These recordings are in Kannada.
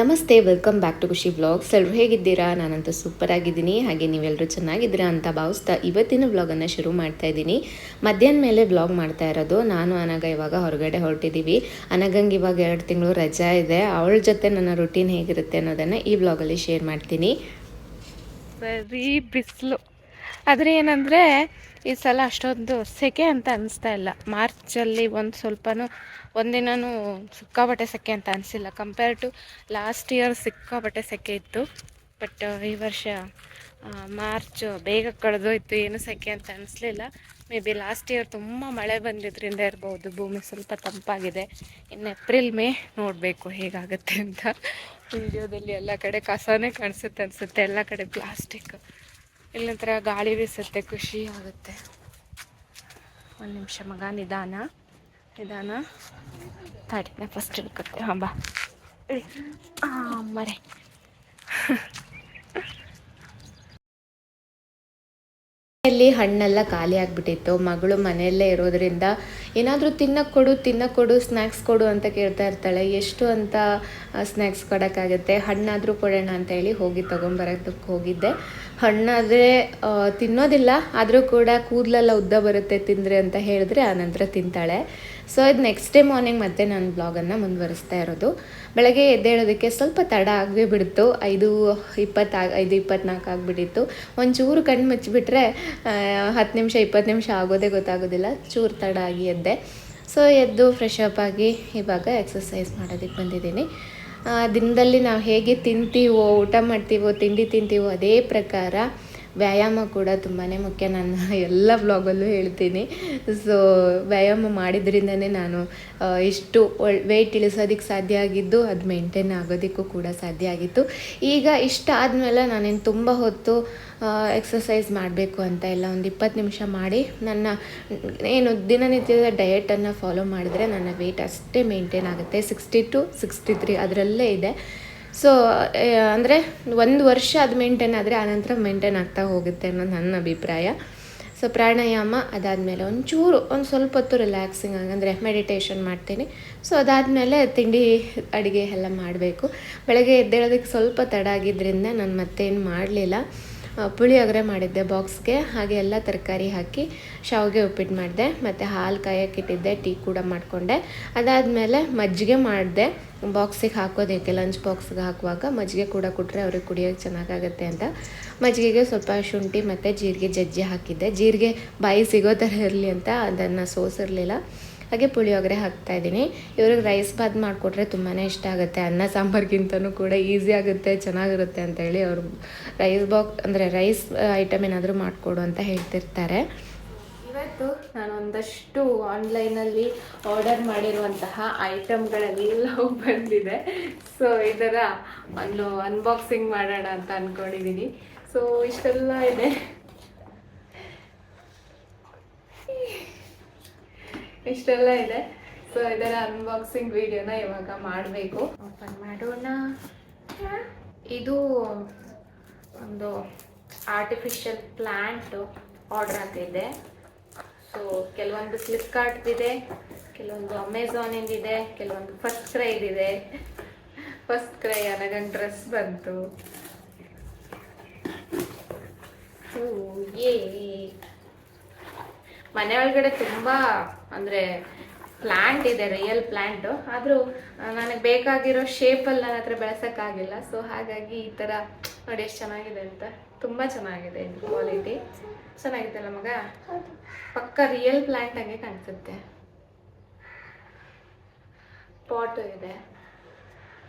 ನಮಸ್ತೆ, welcome back to Khushi vlogs ಎಲ್ಲರೂ ಹೇಗಿದ್ದೀರಾ? ನಾನಂತೂ ಸೂಪರ್ ಆಗಿದ್ದೀನಿ ಹಾಗೆ ನೀವೆಲ್ಲರೂ ಚೆನ್ನಾಗಿದ್ದೀರಾ ಅಂತ ಭಾವಿಸ್ತಾ ಇವತ್ತಿನ ವ್ಲಾಗನ್ನು ಶುರು ಮಾಡ್ತಾ ಇದ್ದೀನಿ. ಮಧ್ಯಾಹ್ನ ಮೇಲೆ ವ್ಲಾಗ್ ಮಾಡ್ತಾ ಇರೋದು. ನಾನು ಅನಗ ಇವಾಗ ಹೊರಗಡೆ ಹೊರಟಿದ್ದೀವಿ. ಅನಗಂಗೆ ಇವಾಗ ಎರಡು ತಿಂಗಳು ರಜಾ ಇದೆ. ಅವಳ ಜೊತೆ ನನ್ನ ರುಟೀನ್ ಹೇಗಿರುತ್ತೆ ಅನ್ನೋದನ್ನು ಈ ವ್ಲಾಗಲ್ಲಿ ಶೇರ್ ಮಾಡ್ತೀನಿ. ಬರೀ ಬಿಸಿಲು. ಆದರೆ ಏನಂದರೆ ಈ ಸಲ ಅಷ್ಟೊಂದು ಸೆಕೆ ಅಂತ ಅನಿಸ್ತಾ ಇಲ್ಲ. ಮಾರ್ಚಲ್ಲಿ ಒಂದು ಸ್ವಲ್ಪನೂ ಒಂದಿನೂ ಸಿಕ್ಕಾಬಟ್ಟೆ ಸೆಕೆ ಅಂತ ಅನಿಸಿಲ್ಲ. ಕಂಪೇರ್ ಟು ಲಾಸ್ಟ್ ಇಯರ್ ಸಿಕ್ಕಾಬಟ್ಟೆ ಸೆಕೆ ಇತ್ತು. ಬಟ್ ಈ ವರ್ಷ ಮಾರ್ಚ್ ಬೇಗ ಕಳೆದೋಯ್ತು. ಏನು ಸೆಕೆ ಅಂತ ಅನಿಸ್ಲಿಲ್ಲ. ಮೇ ಬಿ ಲಾಸ್ಟ್ ಇಯರ್ ತುಂಬ ಮಳೆ ಬಂದಿದ್ದರಿಂದ ಇರ್ಬೋದು. ಭೂಮಿ ಸ್ವಲ್ಪ ತಂಪಾಗಿದೆ. ಇನ್ನು ಏಪ್ರಿಲ್, ಮೇ ನೋಡಬೇಕು ಹೇಗಾಗುತ್ತೆ ಅಂತ. ವಿಡಿಯೋದಲ್ಲಿ ಎಲ್ಲ ಕಡೆ ಕಸನೇ ಕಾಣಿಸುತ್ತೆ ಅನಿಸುತ್ತೆ. ಎಲ್ಲ ಕಡೆ ಪ್ಲಾಸ್ಟಿಕ್ ಇಲ್ಲಂತರ ಗಾಳಿ ಬೀಸುತ್ತೆ, ಖುಷಿ ಆಗುತ್ತೆ. ಒಂದು ನಿಮಿಷ ಮಗ, ನಿಧಾನ. ನಿಧಾನ. ತಾಡಿನ ಫಸ್ಟ್ ಹುಡುಕುತ್ತೆ ಹಾಂ, ಬಾ. ಮರೆ. ಮನೆಯಲ್ಲಿ ಹಣ್ಣೆಲ್ಲ ಖಾಲಿ ಆಗಿಬಿಟ್ಟಿತ್ತು. ಮಗಳು ಮನೆಯಲ್ಲೇ ಇರೋದ್ರಿಂದ ಏನಾದರೂ ತಿನ್ನಕ್ಕೆ ಕೊಡು ತಿನ್ನಕ್ಕೆ ಕೊಡು ಸ್ನ್ಯಾಕ್ಸ್ ಕೊಡು ಅಂತ ಕೇಳ್ತಾ ಇರ್ತಾಳೆ. ಎಷ್ಟು ಅಂತ ಸ್ನ್ಯಾಕ್ಸ್ ಕೊಡೋಕ್ಕಾಗುತ್ತೆ? ಹಣ್ಣಾದರೂ ಕೊಡೋಣ ಅಂತ ಹೇಳಿ ಹೋಗಿ ತೊಗೊಂಬರೋದಕ್ಕೆ ಹೋಗಿದ್ದೆ. ಹಣ್ಣಾದರೆ ತಿನ್ನೋದಿಲ್ಲ, ಆದರೂ ಕೂಡ ಕೂದಲೆಲ್ಲ ಉದ್ದ ಬರುತ್ತೆ ತಿಂದರೆ ಅಂತ ಹೇಳಿದ್ರೆ ಆ ನಂತರ ತಿಂತಾಳೆ. ಸೊ ಇದು ನೆಕ್ಸ್ಟ್ ಡೇ ಮಾರ್ನಿಂಗ್ ಮತ್ತೆ ನಾನು ಬ್ಲಾಗನ್ನು ಮುಂದುವರಿಸ್ತಾ ಇರೋದು. ಬೆಳಗ್ಗೆ ಎದ್ದೇಳೋದಕ್ಕೆ ಸ್ವಲ್ಪ ತಡ ಆಗೇ ಬಿಡ್ತು. ಐದು ಇಪ್ಪತ್ತು ಐದು ಇಪ್ಪತ್ನಾಲ್ಕು ಆಗಿಬಿಟ್ಟಿತ್ತು. ಒಂಚೂರು ಕಣ್ಣು ಮುಚ್ಚಿಬಿಟ್ರೆ ಹತ್ತು ನಿಮಿಷ, ಇಪ್ಪತ್ತು ನಿಮಿಷ ಆಗೋದೇ ಗೊತ್ತಾಗೋದಿಲ್ಲ. ಚೂರು ತಡ ಆಗಿ ಎದ್ದೆ. ಸೊ ಎದ್ದು ಫ್ರೆಶ್ ಅಪ್ ಆಗಿ ಇವಾಗ ಎಕ್ಸಸೈಸ್ ಮಾಡೋದಕ್ಕೆ ಬಂದಿದ್ದೀನಿ. ದಿನದಲ್ಲಿ ನಾವು ಹೇಗೆ ತಿಂತೀವೋ ಊಟ ಮಾಡ್ತೀವೋ ತಿಂಡಿ ತಿಂತೀವೋ ಅದೇ ಪ್ರಕಾರ ವ್ಯಾಯಾಮ ಕೂಡ ತುಂಬಾ ಮುಖ್ಯ. ನಾನು ಎಲ್ಲ ವ್ಲಾಗಲ್ಲೂ ಹೇಳ್ತೀನಿ. ಸೊ ವ್ಯಾಯಾಮ ಮಾಡಿದ್ರಿಂದನೇ ನಾನು ಇಷ್ಟು ವೆಯ್ಟ್ ಇಳಿಸೋದಕ್ಕೆ ಸಾಧ್ಯ ಆಗಿದ್ದು, ಅದು ಮೇಂಟೈನ್ ಆಗೋದಕ್ಕೂ ಕೂಡ ಸಾಧ್ಯ ಆಗಿತ್ತು. ಈಗ ಇಷ್ಟ ಆದಮೇಲೆ ನಾನೇನು ತುಂಬ ಹೊತ್ತು ಎಕ್ಸಸೈಸ್ ಮಾಡಬೇಕು ಅಂತ ಎಲ್ಲ ಒಂದು ಇಪ್ಪತ್ತು ನಿಮಿಷ ಮಾಡಿ, ನನ್ನ, ಏನು ದಿನನಿತ್ಯದ ಡಯೆಟನ್ನು ಫಾಲೋ ಮಾಡಿದ್ರೆ ನನ್ನ ವೆಯ್ಟ್ ಅಷ್ಟೇ ಮೇಂಟೈನ್ ಆಗುತ್ತೆ. ಸಿಕ್ಸ್ಟಿ ಟು ಸಿಕ್ಸ್ಟಿ ತ್ರೀ ಅದರಲ್ಲೇ ಇದೆ. ಸೊ ಅಂದರೆ ಒಂದು ವರ್ಷ ಅದು ಮೇಂಟೈನ್ ಆದರೆ ಆನಂತರ ಮೇಂಟೈನ್ ಆಗ್ತಾ ಹೋಗುತ್ತೆ ಅನ್ನೋದು ನನ್ನ ಅಭಿಪ್ರಾಯ. ಸೊ ಪ್ರಾಣಾಯಾಮ ಅದಾದಮೇಲೆ ಒಂಚೂರು, ಒಂದು ಸ್ವಲ್ಪ ಹೊತ್ತು ರಿಲ್ಯಾಕ್ಸಿಂಗ್ ಅಂದರೆ ಮೆಡಿಟೇಷನ್ ಮಾಡ್ತೀನಿ. ಸೊ ಅದಾದಮೇಲೆ ತಿಂಡಿ, ಅಡುಗೆ ಎಲ್ಲ ಮಾಡಬೇಕು. ಬೆಳಗ್ಗೆ ಎದ್ದೇಳೋದಕ್ಕೆ ಸ್ವಲ್ಪ ತಡ ಆಗಿದ್ದರಿಂದ ನಾನು ಮತ್ತೇನು ಮಾಡಲಿಲ್ಲ. ಪುಳಿಯೋಗರೆ ಮಾಡಿದ್ದೆ ಬಾಕ್ಸ್ಗೆ. ಹಾಗೆ ಎಲ್ಲ ತರಕಾರಿ ಹಾಕಿ ಶಾವಿಗೆ ಉಪ್ಪಿಟ್ಟು ಮಾಡಿದೆ. ಮತ್ತು ಹಾಲು ಕಾಯಕ್ಕಿಟ್ಟಿದ್ದೆ ಟೀ ಕೂಡ ಮಾಡಿಕೊಂಡೆ. ಅದಾದಮೇಲೆ ಮಜ್ಜಿಗೆ ಮಾಡಿದೆ. ಬಾಕ್ಸಿಗೆ ಹಾಕೋದಕ್ಕೆ ಲಂಚ್ ಬಾಕ್ಸ್ಗೆ ಹಾಕುವಾಗ ಮಜ್ಜಿಗೆ ಕೂಡ ಕೊಟ್ಟರೆ ಅವ್ರಿಗೆ ಕುಡಿಯೋಕ್ಕೆ ಚೆನ್ನಾಗಾಗತ್ತೆ ಅಂತ. ಮಜ್ಜಿಗೆಗೆ ಸ್ವಲ್ಪ ಶುಂಠಿ ಮತ್ತು ಜೀರಿಗೆ ಜಜ್ಜಿ ಹಾಕಿದ್ದೆ. ಜೀರಿಗೆ ಬಾಯಿ ಸಿಗೋ ಥರ ಇರಲಿ ಅಂತ, ಅದನ್ನು ಸೋಸಿರಲಿಲ್ಲ. ಹಾಗೆ ಪುಳಿಯೋಗರೆ ಹಾಕ್ತಾ ಇದ್ದೀನಿ. ಇವ್ರಿಗೆ ರೈಸ್ ಬಾತ್ ಮಾಡಿಕೊಟ್ರೆ ತುಂಬಾ ಇಷ್ಟ ಆಗುತ್ತೆ. ಅನ್ನ, ಸಾಂಬಾರ್ಗಿಂತನೂ ಕೂಡ ಈಸಿ ಆಗುತ್ತೆ, ಚೆನ್ನಾಗಿರುತ್ತೆ ಅಂತ ಹೇಳಿ ಅವರು ರೈಸ್ ಬಾಕ್ ಅಂದರೆ ರೈಸ್ ಐಟಮ್ ಏನಾದರೂ ಮಾಡಿಕೊಡು ಅಂತ ಹೇಳ್ತಿರ್ತಾರೆ. ಇವತ್ತು ನಾನು ಒಂದಷ್ಟು ಆನ್ಲೈನಲ್ಲಿ ಆರ್ಡರ್ ಮಾಡಿರುವಂತಹ ಐಟಮ್ಗಳೆಲ್ಲ ಬಂದಿದೆ. ಸೊ ಇದರ ಒಂದು ಅನ್ಬಾಕ್ಸಿಂಗ್ ಮಾಡೋಣ ಅಂತ ಅಂದ್ಕೊಂಡಿದ್ದೀನಿ ಸೊ ಇಷ್ಟೆಲ್ಲ ಇದೆ. ಇಷ್ಟೆಲ್ಲ ಇದೆ. ಸೊ ಇದರ ಅನ್ಬಾಕ್ಸಿಂಗ್ ವಿಡಿಯೋನ ಇವಾಗ ಮಾಡಬೇಕು. ಓಪನ್ ಮಾಡೋಣ. ಇದು ಒಂದು ಆರ್ಟಿಫಿಷಿಯಲ್ ಪ್ಲ್ಯಾಂಟು ಆರ್ಡರ್ ಹಾಕಿದ್ದೆ ಸೊ ಕೆಲವೊಂದು ಫ್ಲಿಪ್ಕಾರ್ಟ್ದಿದೆ ಕೆಲವೊಂದು ಅಮೆಝಾನಿಂದಿದೆ ಕೆಲವೊಂದು ಫಸ್ಟ್ ಕ್ರೈದಿದೆ ಫಸ್ಟ್ ಕ್ರೈ ನನಗೊಂದು ಡ್ರೆಸ್ ಬಂತು. ಯೇ ಮನೆ ಒಳಗಡೆ ತುಂಬ ಅಂದರೆ ಪ್ಲ್ಯಾಂಟ್ ಇದೆ ರಿಯಲ್ ಪ್ಲ್ಯಾಂಟು ಆದರೂ ನನಗೆ ಬೇಕಾಗಿರೋ ಶೇಪಲ್ಲಿ ನನ್ನ ಹತ್ರ ಬೆಳೆಸೋಕ್ಕಾಗಿಲ್ಲ. ಸೊ ಹಾಗಾಗಿ ಈ ಥರ ನೋಡಿ ಎಷ್ಟು ಚೆನ್ನಾಗಿದೆ ಅಂತ. ತುಂಬ ಚೆನ್ನಾಗಿದೆ ಇದು ಕ್ವಾಲಿಟಿ ಚೆನ್ನಾಗಿದೆಲ್ಲ ಮಗ? ಪಕ್ಕ ರಿಯಲ್ ಪ್ಲ್ಯಾಂಟ್ ಹಂಗೆ ಕಾಣಿಸುತ್ತೆ. ಪಾಟು ಇದೆ.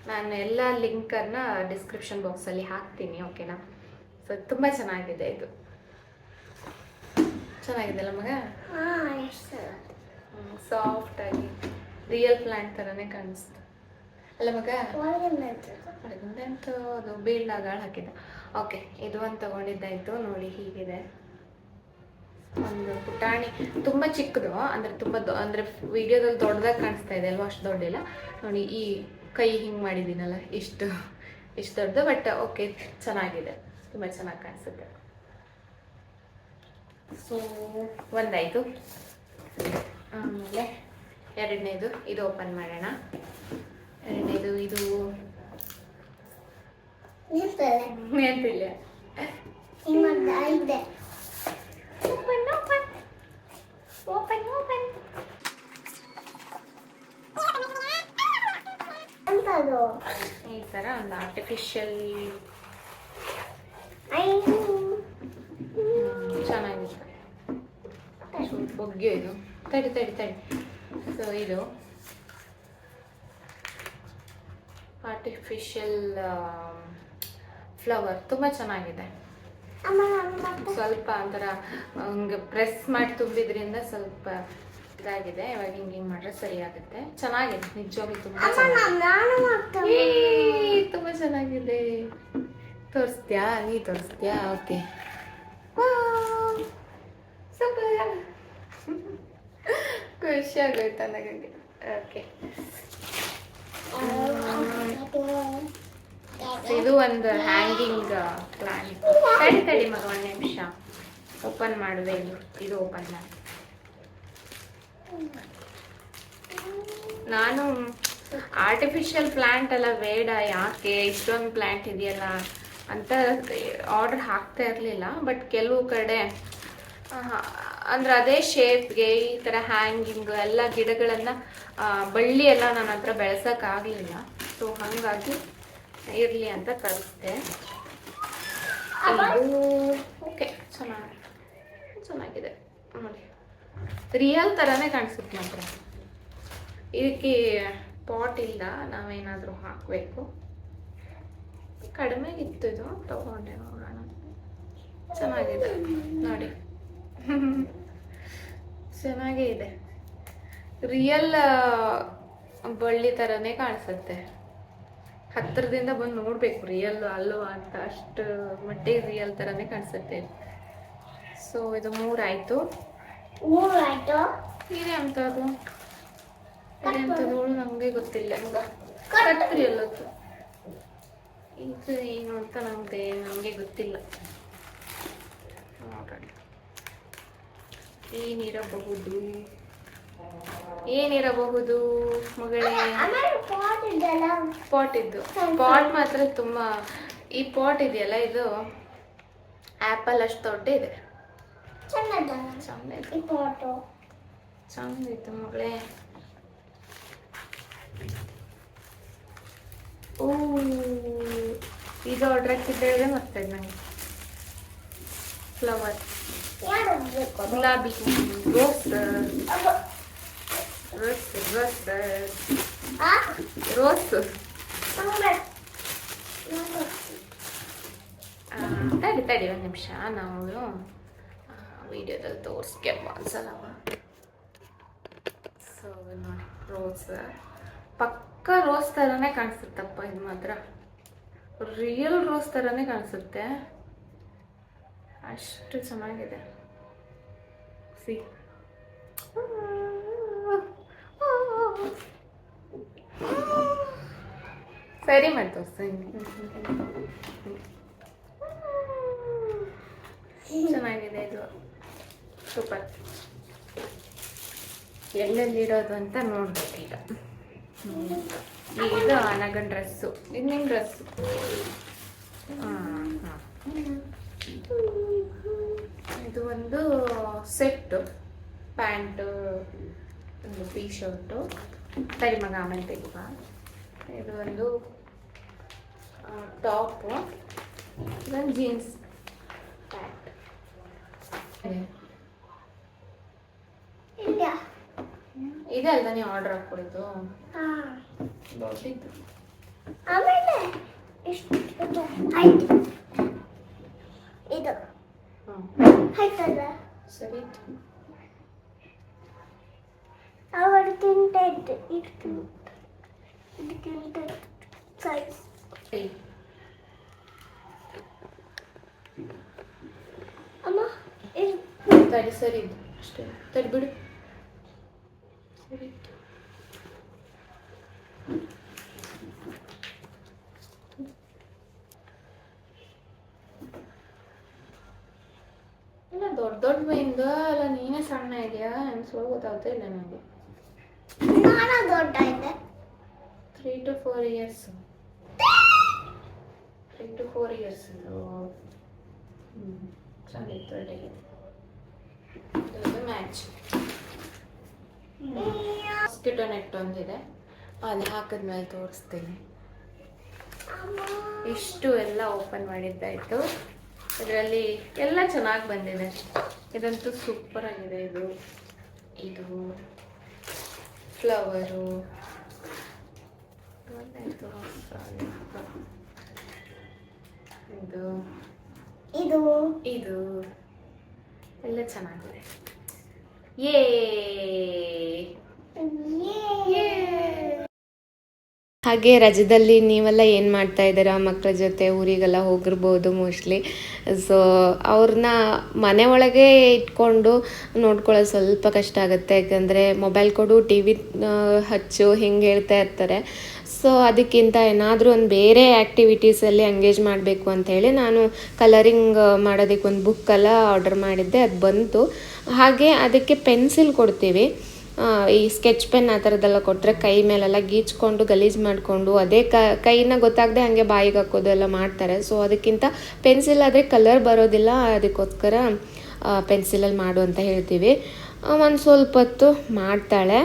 ನಾನು ಎಲ್ಲ ಲಿಂಕನ್ನು ಡಿಸ್ಕ್ರಿಪ್ಷನ್ ಬಾಕ್ಸಲ್ಲಿ ಹಾಕ್ತೀನಿ ಓಕೆನಾ ಸೊ ತುಂಬ ಚೆನ್ನಾಗಿದೆ ಇದು. ಚೆನ್ನಾಗಿದೆ ಅಲ್ಲ ಮಗ ಸಾಫ್ಟ್ ಆಗಿ ರಿಯಲ್ ಪ್ಲ್ಯಾಂಟ್ ಥರನೇ ಕಾಣಿಸ್ತು. ಅಲ್ಲ ಮಗ ಅಂತೂ ಅದು ಬೀಳ್ನಾಗ ಹಾಕಿದ್ದ ಓಕೆ ಇದು ಒಂದು ತಗೊಂಡಿದ್ದಾಯ್ತು, ನೋಡಿ ಹೀಗಿದೆ. ಒಂದು ಪುಟಾಣಿ, ತುಂಬ ಚಿಕ್ಕದು, ಅಂದರೆ ತುಂಬ ಅಂದರೆ ವಿಡಿಯೋದಲ್ಲಿ ದೊಡ್ಡದಾಗಿ ಕಾಣಿಸ್ತಾ ಇದೆ ಅಲ್ವಾ, ಅಷ್ಟು ದೊಡ್ಡಿಲ್ಲ ನೋಡಿ, ಈ ಕೈ ಹಿಂಗೆ ಮಾಡಿದ್ದೀನಲ್ಲ, ಇಷ್ಟು ಇಷ್ಟು ದೊಡ್ಡದು ಬಟ್ ಓಕೆ ಚೆನ್ನಾಗಿದೆ. ತುಂಬ ಚೆನ್ನಾಗಿ ಕಾಣಿಸುತ್ತೆ. ಸೊ ಒಂದಾಯಿತು. ಆಮೇಲೆ ಎರಡನೇದು ಇದು ಓಪನ್ ಮಾಡೋಣ. ಎರಡನೇದು ಇದು ನೆನಪಿಲ್ಲ. ಓಪನ್ ಓಪನ್ ಓಪನ್ ಓಪನ್ ಈ ಥರ ಒಂದು ಆರ್ಟಿಫಿಷಿಯಲ್ ಐ ಚೆನ್ನಾಗಿತ್ತು ಬೊಗ್ಗೆ ಇದು. ತಡಿ ತಡಿ ತಡಿ. ಸೊ ಇದು ಆರ್ಟಿಫಿಷಿಯಲ್ ಫ್ಲವರ್ ತುಂಬ ಚೆನ್ನಾಗಿದೆ. ಸ್ವಲ್ಪ ಒಂಥರ ಹಂಗೆ ಪ್ರೆಸ್ ಮಾಡಿ ತುಂಬಿದ್ರಿಂದ ಸ್ವಲ್ಪ ಇದಾಗಿದೆ. ಇವಾಗ ಹಿಂಗೆ ಹಿಂಗೆ ಮಾಡಿದ್ರೆ ಸರಿ ಆಗುತ್ತೆ. ಚೆನ್ನಾಗಿದೆ. ನಿಜವಾಗಿ ತುಂಬ ತುಂಬ ಚೆನ್ನಾಗಿದೆ. ತೋರಿಸ್ತೀಯಾ? ನೀ ತೋರಿಸ್ತೀಯಾ? ಓಕೆ ಸೂಪರ್ ಖುಷಿ ಆಗೋಯ್ತು ನನಗೆ ಓಕೆ ಇದು ಒಂದು ಹ್ಯಾಂಗಿಂಗ್ ಪ್ಲಾನ್ ತಡಿ ತಡಿ ಮಗ ಒಂದು ನಿಮಿಷ. ಓಪನ್ ಮಾಡಿದೆ ಇದು. ಇದು ಓಪನ್ ಮಾಡಿ. ನಾನು ಆರ್ಟಿಫಿಷಿಯಲ್ ಪ್ಲಾಂಟ್ ಎಲ್ಲ ಬೇಡ ಯಾಕೆ? ಇಷ್ಟೊಂದು ಪ್ಲ್ಯಾಂಟ್ ಇದೆಯಲ್ಲ ಅಂತ ಆರ್ಡರ್ ಹಾಕ್ತಾ ಇರಲಿಲ್ಲ ಬಟ್ ಕೆಲವು ಕಡೆ ಅಂದ್ರೆ ಅದೇ ಶೇಪ್ಗೆ ಈ ಥರ ಹ್ಯಾಂಗಿಂಗ್ ಎಲ್ಲ ಗಿಡಗಳನ್ನು ಬಳ್ಳಿ ಎಲ್ಲ ನನ್ನ ಹತ್ರ ಬೆಳೆಸೋಕ್ಕಾಗಲಿಲ್ಲ. ಸೊ ಹಾಗಾಗಿ ಇರಲಿ ಅಂತ ಕಳಿಸ್ದೆ. ಓಕೆ ಚೆನ್ನಾಗಿ ಚೆನ್ನಾಗಿದೆ. ನೋಡಿ. ರಿಯಲ್ ಥರನೇ ಕಾಣಿಸುತ್ತೆ ಮಾತ್ರ. ಇದಕ್ಕೆ ಪಾಟ್ ಇಲ್ಲ ನಾವೇನಾದರೂ ಹಾಕಬೇಕು. ಕಡಿಮೆಗಿತ್ತು ಇದು. ತಗೊಂಡೆ ನೋಡೋಣ. ಚೆನ್ನಾಗಿದೆ. ನೋಡಿ. ಚೆನ್ನಾಗೇ ಇದೆ. ರಿಯಲ್ ಬಳ್ಳಿ ಥರನೇ ಕಾಣಿಸುತ್ತೆ. ಹತ್ತಿರದಿಂದ ಬಂದು ನೋಡಬೇಕು ರಿಯಲ್ ಅಲ್ವಾ ಅಂತ. ಅಷ್ಟು ಮಟ್ಟಿಗೆ ರಿಯಲ್ ಥರನೇ ಕಾಣಿಸುತ್ತೆ. ಸೊ ಇದು ಮೂರಾಯಿತು. ಮೂರಾಯ್ತು? ಇದೆ ಅಂತದು ಇದೆ ಅಂತದು ನಮಗೆ ಗೊತ್ತಿಲ್ಲ ಕಟ್ರಿ ಅದು ಇದು ಏನು ಅಂತ ನಮ್ಗೆ ನಮಗೆ ಗೊತ್ತಿಲ್ಲ ನೋಡೋಣ ಏನಿರಬಹುದು? ಏನಿರಬಹುದು ಮಗಳೇ? ಪಾಟ್ ಇದ್ದು. ಪಾಟ್ ಮಾತ್ರ ತುಂಬಾ ಈ ಪಾಟ್ ಇದೆಯಲ್ಲ ಇದು? ಆ್ಯಪಲ್ ಅಷ್ಟು ದೊಡ್ಡ ಇದೆ. ಚೆನ್ನದ ಚಂದ ಇದೆ ಈ ಪಾಟು ಚಂದ ಇತ್ತು ಮಗಳೇ. ಓ ಇದು ಆರ್ಡ್ರ್ ಹಾಕಿದ್ದೇವೆ ಮತ್ತೆ ನನಗೆ ಫ್ಲವರ್ ಗುಲಾಬಿ ರೋಸ್. Rose rose? ರೋಸ್ ತಡಿ ತಡಿ ಒಂದು ನಿಮಿಷ ನಾವು ವಿಡಿಯೋದಲ್ಲಿ ತೋರಿಸ್ಕೆ ಒಂದ್ಸಲವ ಸೊ ನೋಡಿ ರೋಸ್ ಪಕ್ಕ ರೋಸ್ ಥರನೇ ಕಾಣಿಸುತ್ತಪ್ಪ ಇದು ಮಾತ್ರ. ರಿಯಲ್ ರೋಸ್ ಥರನೇ ಕಾಣಿಸುತ್ತೆ. ಅಷ್ಟು ಚೆನ್ನಾಗಿದೆ. ಸಿ ಸರಿ ಮಾಡಿ ತೋರಿಸ್ತೀನಿ ಚೆನ್ನಾಗಿದೆ ಇದು. ಸೂಪರ್ ಎಲ್ಲೆಲ್ಲಿಡೋದು ಅಂತ ನೋಡ್ಬೇಕು ಈಗ. ಇದು ನಗನ್ ಡ್ರೆಸ್ಸು ಇದು ನಿನ್ನ ಡ್ರೆಸ್ಸು ಇದು ಒಂದು ಸೆಟ್ ಪ್ಯಾಂಟು ಒಂದು ಟೀ ಶರ್ಟು ಸರಿ ಮಗ ಆಮೇಲೆ ತೆಗುವ. ಇದು ಒಂದು ಟಾಪು ಇದೊಂದು ಜೀನ್ಸ್ ಪ್ಯಾಂಟ್ ಇದೆ? ಅಲ್ವಾ ನೀವು ಆರ್ಡರ್ ಹಾಕ್ಕೊಡಿದ್ದು ಹಾ. ದೊಡ್ಡಿದ್ದು ಆಮೇಲೆ ಇಷ್ಟು ಆಯ್ತು ಸರಿ ಅವರಿಗಿಂತ ಇದ್ದು ಇದಕ್ಕಿಂತ ಇದಕ್ಕಿಂತ ಸೈಜ್ ಸರಿ ಅಮ್ಮ ಇದು ತಡಿ ಸರಿ ಇದು ಅಷ್ಟೇ ತಡಿ ಬಿಡು ಸರಿ ದೊಡ್ಡ ಬೈಂದ ಅಲ್ಲ ನೀನೇ ಸಣ್ಣ ಇದೆಯಾ? ಅನ್ಸೋ ಗೊತ್ತಾಗ್ತಾ ಇಲ್ಲ ನನಗೆ. ನಾನು ದೊಡ್ಡ ಇದೆ three to four years three to four years ಚೆನ್ನಾಗಿತ್ತು ಅಡಿಗೆ ಮ್ಯಾಚ್ ಮಾಸ್ಕಿಟೋ ನೆಟ್ ಒಂದಿದೆ? ಅಲ್ಲಿ ಹಾಕಿದ್ಮೇಲೆ ತೋರಿಸ್ತೀನಿ. ಇಷ್ಟು ಎಲ್ಲ ಓಪನ್ ಮಾಡಿದ್ದಾಯಿತು. ಇದರಲ್ಲಿ ಎಲ್ಲ ಚೆನ್ನಾಗಿ ಬಂದಿದೆ. ಇದಂತೂ ಸೂಪರ್ ಆಗಿದೆ ಇದು. ಇದು ಫ್ಲವರು ಇದು ಇದು ಇದು ಎಲ್ಲ ಚೆನ್ನಾಗಿದೆ. ಯೇ ಹಾಗೆ ರಜದಲ್ಲಿ ನೀವೆಲ್ಲ ಏನು ಮಾಡ್ತಾ ಇದ್ದೀರಾ? ಮಕ್ಕಳ ಜೊತೆ ಊರಿಗೆಲ್ಲ ಹೋಗಿರ್ಬೋದು ಮೋಸ್ಟ್ಲಿ ಸೊ ಅವ್ರನ್ನ ಮನೆ ಒಳಗೆ ಇಟ್ಕೊಂಡು ನೋಡ್ಕೊಳ್ಳೋದು ಸ್ವಲ್ಪ ಕಷ್ಟ ಆಗುತ್ತೆ. ಯಾಕಂದರೆ ಮೊಬೈಲ್ ಕೊಡು ಟಿ ವಿ ಹಚ್ಚು, ಹಿಂಗೆ ಹೇಳ್ತಾ ಇರ್ತಾರೆ. ಸೊ ಅದಕ್ಕಿಂತ ಏನಾದರೂ ಒಂದು ಬೇರೆ ಆ್ಯಕ್ಟಿವಿಟೀಸಲ್ಲಿ ಎಂಗೇಜ್ ಮಾಡಬೇಕು ಅಂತ ನಾನು ಕಲರಿಂಗ್ ಮಾಡೋದಕ್ಕೆ ಒಂದು ಬುಕ್ಕೆಲ್ಲ ಆರ್ಡರ್ ಮಾಡಿದ್ದೆ. ಅದು ಬಂತು. ಹಾಗೆ ಅದಕ್ಕೆ ಪೆನ್ಸಿಲ್ ಕೊಡ್ತೀವಿ. ಈ ಸ್ಕೆಚ್ ಪೆನ್ ಆ ಥರದ್ದೆಲ್ಲ ಕೊಟ್ಟರೆ ಕೈ ಮೇಲೆಲ್ಲ ಗೀಚ್ಕೊಂಡು, ಗಲೀಜು ಮಾಡಿಕೊಂಡು, ಅದೇ ಕ, ಕೈನ ಗೊತ್ತಾಗದೆ ಹಾಗೆ ಬಾಯಿಗೆ ಹಾಕೋದು ಎಲ್ಲ ಮಾಡ್ತಾರೆ. ಸೊ ಅದಕ್ಕಿಂತ ಪೆನ್ಸಿಲ್ ಆದರೆ ಕಲರ್ ಬರೋದಿಲ್ಲ, ಅದಕ್ಕೋಸ್ಕರ ಪೆನ್ಸಿಲಲ್ಲಿ ಮಾಡು ಅಂತ ಹೇಳ್ತೀವಿ. ಒಂದು ಸ್ವಲ್ಪ ಹೊತ್ತು ಮಾಡ್ತಾಳೆ.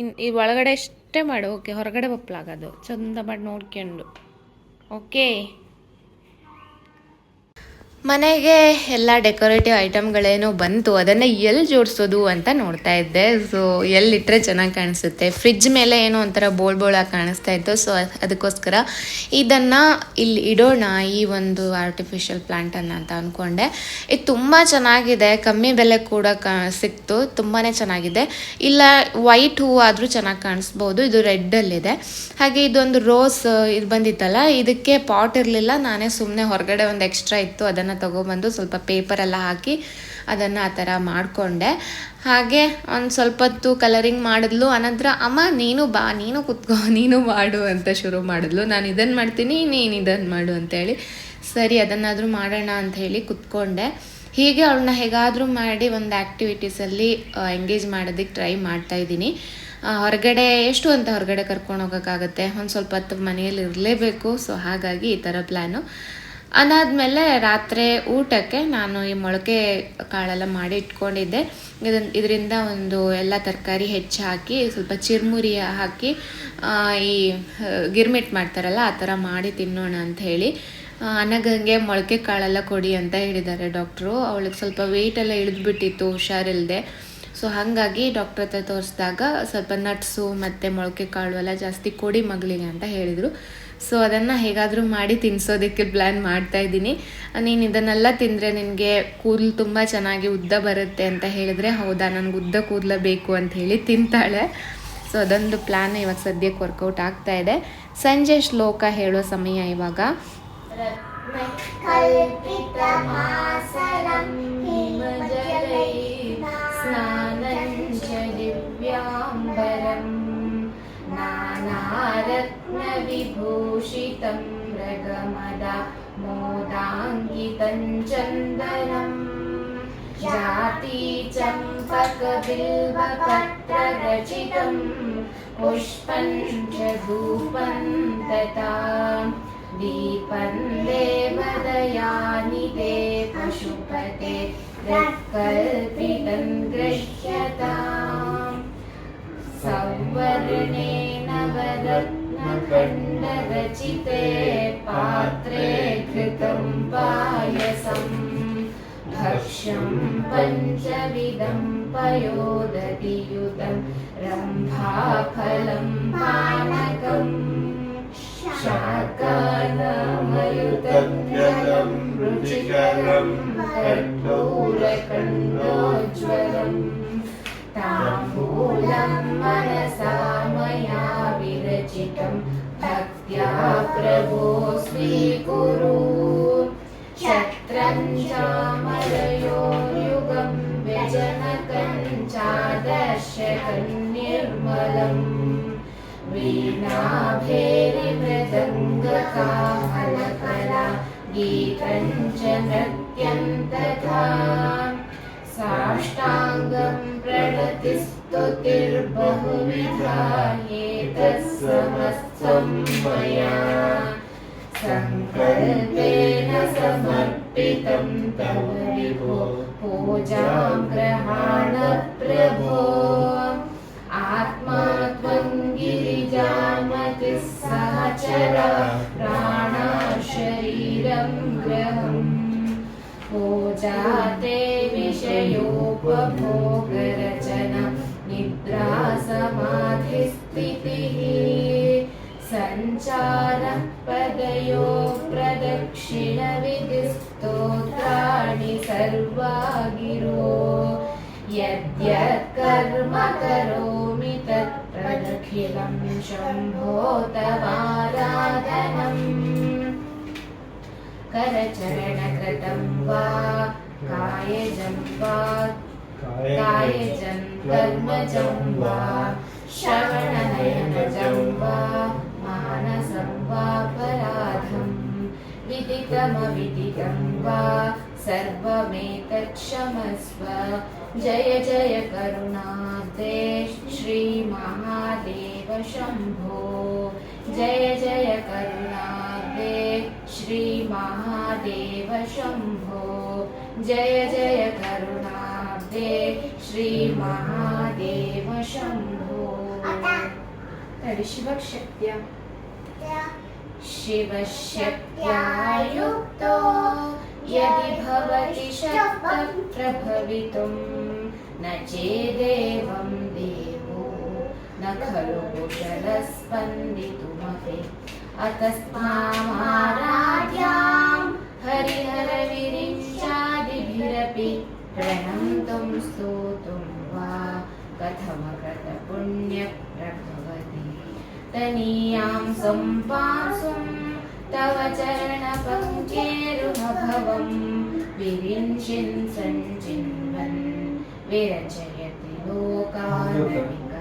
ಇನ್, ಈ ಒಳಗಡೆ ಅಷ್ಟೇ ಮಾಡು. ಓಕೆ ಹೊರಗಡೆ ಬಪ್ಪಲಾಗೋದು ಚಂದ ಮಾಡಿ ನೋಡ್ಕೊಂಡು. ಓಕೆ ಮನೆಗೆ ಎಲ್ಲ ಡೆಕೋರೇಟಿವ್ ಐಟಮ್ಗಳೇನೋ ಬಂತು, ಅದನ್ನು ಎಲ್ಲಿ ಜೋಡಿಸೋದು ಅಂತ ನೋಡ್ತಾ ಇದ್ದೆ. ಸೊ ಎಲ್ಲಿಟ್ಟರೆ ಚೆನ್ನಾಗಿ ಕಾಣಿಸುತ್ತೆ. ಫ್ರಿಜ್ ಮೇಲೆ ಏನೋ ಒಂಥರ ಬೋಳ್ ಬೋಳಾಗಿ ಕಾಣಿಸ್ತಾ ಇತ್ತು. ಸೊ ಅದಕ್ಕೋಸ್ಕರ ಇದನ್ನು ಇಲ್ಲಿ ಇಡೋಣ, ಈ ಒಂದು ಆರ್ಟಿಫಿಷಿಯಲ್ ಪ್ಲ್ಯಾಂಟನ್ನು ಅಂತ ಅಂದ್ಕೊಂಡೆ ಇದು ತುಂಬ ಚೆನ್ನಾಗಿದೆ. ಕಮ್ಮಿ ಬೆಲೆ ಕೂಡ ಕಾ, ಸಿಕ್ತು. ತುಂಬಾ ಚೆನ್ನಾಗಿದೆ. ಇಲ್ಲ ವೈಟ್ ಹೂವು ಆದರೂ ಚೆನ್ನಾಗಿ ಕಾಣಿಸ್ಬೋದು. ಇದು ರೆಡ್ಡಲ್ಲಿದೆ ಹಾಗೆ ಇದೊಂದು ರೋಸ್ ಇದು ಬಂದಿತ್ತಲ್ಲ, ಇದಕ್ಕೆ ಪಾಟ್ ಇರಲಿಲ್ಲ. ನಾನೇ ಸುಮ್ಮನೆ ಹೊರಗಡೆ ಒಂದು ಎಕ್ಸ್ಟ್ರಾ ಇತ್ತು. ಅದನ್ನು ತೊಗೊಬಂದು ಸ್ವಲ್ಪ ಪೇಪರೆಲ್ಲ ಹಾಕಿ ಅದನ್ನು ಆ ಥರ ಮಾಡಿಕೊಂಡೆ. ಹಾಗೆ ಒಂದು ಸ್ವಲ್ಪ ಹೊತ್ತು ಕಲರಿಂಗ್ ಮಾಡಿದ್ಲು. ಅನಂತರ ಅಮ್ಮ, ನೀನು ಬಾ, ನೀನು ಕುತ್ಕೋ, ನೀನು ಮಾಡು ಅಂತ ಶುರು ಮಾಡಿದ್ಲು. ನಾನು ಇದನ್ನು ಮಾಡ್ತೀನಿ, ನೀನು ಇದನ್ನು ಮಾಡು ಅಂತೇಳಿ ಸರಿ, ಅದನ್ನಾದರೂ ಮಾಡೋಣ ಅಂತ ಹೇಳಿ ಕುತ್ಕೊಂಡೆ. ಹೀಗೆ ಅವ್ಳನ್ನ ಹೇಗಾದರೂ ಮಾಡಿ ಒಂದು ಆ್ಯಕ್ಟಿವಿಟೀಸಲ್ಲಿ ಎಂಗೇಜ್ ಮಾಡೋದಕ್ಕೆ ಟ್ರೈ ಮಾಡ್ತಾ ಇದ್ದೀನಿ. ಹೊರಗಡೆ, ಎಷ್ಟು ಅಂತ ಹೊರಗಡೆ ಕರ್ಕೊಂಡು ಹೋಗೋಕ್ಕಾಗತ್ತೆ? ಒಂದು ಸ್ವಲ್ಪ ಹೊತ್ತು ಮನೆಯಲ್ಲಿ ಇರಲೇಬೇಕು. ಸೊ ಹಾಗಾಗಿ ಈ ಥರ ಪ್ಲ್ಯಾನು ಅದಾದಮೇಲೆ ರಾತ್ರಿ ಊಟಕ್ಕೆ ನಾನು ಈ ಮೊಳಕೆ ಕಾಳೆಲ್ಲ ಮಾಡಿ ಇಟ್ಕೊಂಡಿದ್ದೆ. ಇದನ್ ಇದರಿಂದ ಒಂದು ಎಲ್ಲ ತರಕಾರಿ ಹೆಚ್ಚು ಹಾಕಿ ಸ್ವಲ್ಪ ಚಿರುಮುರಿ ಹಾಕಿ ಈ ಗಿರ್ಮಿಟ್ ಮಾಡ್ತಾರಲ್ಲ, ಆ ಥರ ಮಾಡಿ ತಿನ್ನೋಣ ಅಂತ ಹೇಳಿ ಅನಗಂಗೆ ಮೊಳಕೆ ಕಾಳೆಲ್ಲ ಕೊಡಿ ಅಂತ ಹೇಳಿದ್ದಾರೆ ಡಾಕ್ಟ್ರು. ಅವಳಿಗೆ ಸ್ವಲ್ಪ ವೆಯ್ಟ್ ಎಲ್ಲ ಇಳಿದ್ಬಿಟ್ಟಿತ್ತು ಹುಷಾರಿಲ್ಲದೆ ಸೊ ಹಾಗಾಗಿ ಡಾಕ್ಟ್ರ್ ಹತ್ರ ತೋರಿಸಿದಾಗ ಸ್ವಲ್ಪ ನಟ್ಸು ಮತ್ತು ಮೊಳಕೆ ಕಾಳು ಎಲ್ಲ ಜಾಸ್ತಿ ಕೊಡಿ ಮಗಳಿಗೆ ಅಂತ ಹೇಳಿದರು. ಸೊ ಅದನ್ನು ಹೇಗಾದರೂ ಮಾಡಿ ತಿನ್ನಿಸೋದಕ್ಕೆ ಪ್ಲ್ಯಾನ್ ಮಾಡ್ತಾ ಇದ್ದೀನಿ. ನೀನು ಇದನ್ನೆಲ್ಲ ತಿಂದರೆ ನಿನಗೆ ಕೂದಲು ತುಂಬ ಚೆನ್ನಾಗಿ ಉದ್ದ ಬರುತ್ತೆ ಅಂತ ಹೇಳಿದ್ರೆ, ಹೌದಾ, ನನಗೆ ಉದ್ದ ಕೂದಲ ಬೇಕು ಅಂತ ಹೇಳಿ ತಿಂತಾಳೆ. ಸೊ ಅದೊಂದು ಪ್ಲ್ಯಾನ್ ಇವಾಗ ಸದ್ಯಕ್ಕೆ ವರ್ಕೌಟ್ ಆಗ್ತಾ ಇದೆ. ಸಂಜೆ ಶ್ಲೋಕ ಹೇಳೋ ಸಮಯ ಇವಾಗ. ಸ್ನಾನಂಚ ದಿವ್ಯಾಂಬರಂ. नानारत्नविभूषितं रगमदा मोदाङ्गित चन्दनम् जाती चम्पकबिल्बपत्र पुष्पं च धूपं तथा दीपं देवदयानि ते पशुपते कल्पितं गृह्यता सौवर्णे वरत्नखण्डरचिते पात्रे घृतं पायसम् भक्ष्यं पञ्चविधं पयोदधियुतं रम्भाफलं पानकम् शाकानामयुतं रुचिकरं कर्पूरकण्डोज्ज्वलम् ताम्बूलं मनसा भक्त्या प्रभो स्वीकुरु चामरयोर्युगं व्यजनकं चादर्शकं निर्मलम् वीणाभेरिमृदङ्गकाहलकला गीतं च नृत्यं तथा। साष्टाङ्गं प्रणतिस्तुतिर्बहुविधा मया सङ्कल्पेन समर्पितं तव विभो पूजां ग्रहाण प्रभो। आत्मा त्वं गिरिजामतिः सहचरा प्राणा शरीरं ग्रहम् पूजा ते विषयोपभोगरचना। निद्रा समाधिस्थितिः सञ्चारः पदयो प्रदक्षिणविधिस्तोत्राणि सर्वा गिरो यद्यत् कर्म करोमि तत् प्रदखिलं शम्भो तवाराधनम् करचरणकृतं वा कायजं वा कायजं कर्मजं वा श्रवणनयनजं वा, मानसं सर्वमेतत्क्षमस्व। जय जय करुणाब्दे श्रीमहादेव शम्भो। जय जय करुणाब्दे श्रीमहादेव शम्भो। जय जय करुणाब्दे श्रीमहादेव शम्भो शिवशक्त्या। शिवशक्त्या युक्तो यदि भवति शक्तः प्रभवितुं न चेदेवं देवो न खलु कुशलस्पन्दितुमपि। अतस्माराध्यां हरिहरविरिञ्चादिभिरपि प्रणन्तुं स्तोतुं वा कथमकृतपुण्यप्रभवति तनीयां सम्पासुं तव चरणपङ्केरुमभवं विरिञ्चिन् सञ्चिन्वन् विरचयति लोकानविका